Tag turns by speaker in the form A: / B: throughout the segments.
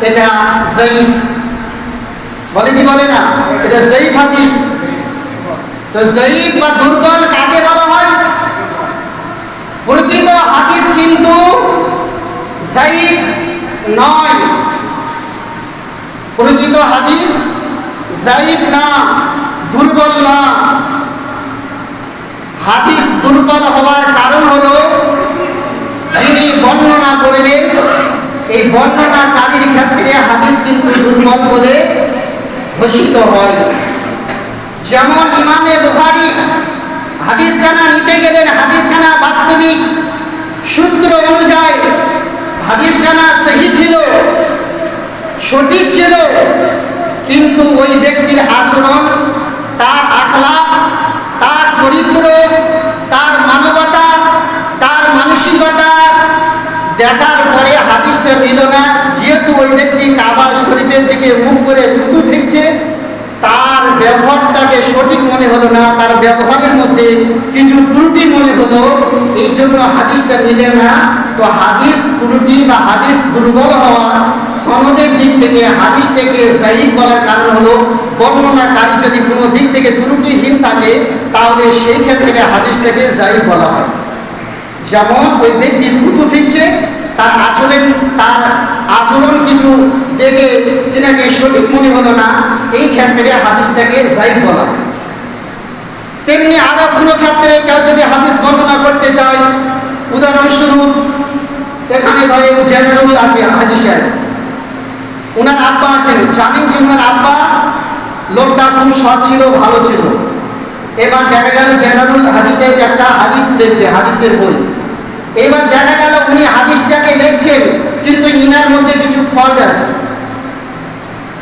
A: এটা জয়ীফ বলে কি বলে না? এটা জয়ীফ হাদিস। তো জয়ীফ বা দুর্বল কাকে বলা হয়? প্রকৃত হাদিস কিন্তু জয়ীফ নয়। প্রকৃত হাদিস জয়ীফ না, দুর্বল না। হাদিস দুর্বল হওয়ার কারণ হলো যিনি বর্ণনা করবেন এই বর্ণনাকারীর ক্ষেত্রে হাদিস কিন্তু দুর্বল বলে ঘোষিত হয়। যেমন ইমামে বুখারি হাদিসখানা নিতে গেলেন হাদিসখানা বাস্তবিক সূত্র অনুযায়ী হাদিসখানা সহি ছিল, সঠিক ছিল, কিন্তু ওই ব্যক্তির আচরণ, তার আখলাক তার চরিত্র, তার মানবতা, তার মানসিকতা দেখার পরে হাদিসটা নিল না, যেহেতু ওই ব্যক্তি কাবার শরীফের দিকে মুখ করে থুতু ফেলছে তার ব্যবহারটাকে সঠিক মনে হলো না, তার ব্যবহারের মধ্যে কিছু ত্রুটি মনে হলো, এই জন্য হাদিসটা নিলে না। তো হাদিস ত্রুটি বা হাদিস দুর্বল হওয়া সনদের দিক থেকে, হাদিসটাকে জাইব বলার কারণ হলো বর্ণনাকারী যদি কোনো দিক থেকে ত্রুটিহীন থাকে, তাহলে সেই ক্ষেত্রে হাদিসটাকে জাইব বলা হয়। যেমন ওই ব্যক্তি থুতু ফিরছে, তার আচরণ তার আচরণ কিছু দেখে তিনাকে সঠিক মনে হলো না এই ক্ষেত্রে হাদিসটাকে জাইব বলা তেমনি আরও কোনো ক্ষেত্রে কেউ যদি হাদিস বর্ণনা করতে চায়, উদাহরণস্বরূপ, এখানে ধরে জেনারেল আছে, হাজি সাহেব। ওনার আব্বা আছেন, জানেন যে ওনার আব্বা লোকটা খুব সৎ ছিল, ভালো ছিল। এবার দেখা গেল জেনারুল হাদিসের একটা হাদিস লিখবে হাদিসের বই। এবার দেখা গেল উনি হাদিসটাকে লিখছেন কিন্তু ইনার মধ্যে কিছু ফল্ট আছে।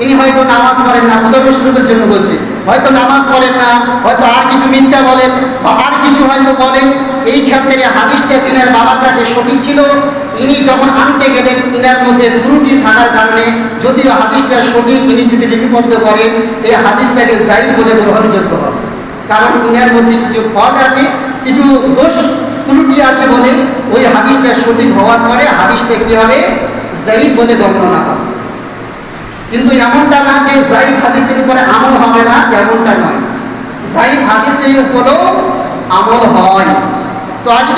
A: ইনি হয়তো নামাজ পড়েন না উদাহরণস্বরূপের জন্য বলছে। হয়তো নামাজ পড়েন না, হয়তো আর কিছু মিথ্যা বলেন, বা আর কিছু হয়তো বলেন। এই ক্ষেত্রে হাদিসটা তিনার বাবার কাছে সঠিক ছিল। ইনি যখন আনতে গেলেন, ইনার মধ্যে ত্রুটি থাকার কারণে যদিও হাদিসটা সঠিক, ইনি যদি লিপিবদ্ধ করেন, এই হাদিসটাকে জাইদ বলে গ্রহণযোগ্য হবে। কারণ ইনার মধ্যে কিছু ফল্ট আছে, কিছু দোষ ত্রুটি আছে বলে ওই হাদিসটা সঠিক হওয়ার পরে হাদিসটা কি হবে জাইফ বলে গণ্য না হবে কিন্তু এমনটা না যে জাইফ হাদিসের উপরে আমল হবে না, এমনটা নয়। জাইফ হাদিসের উপরেও আমল হয়। তো আজ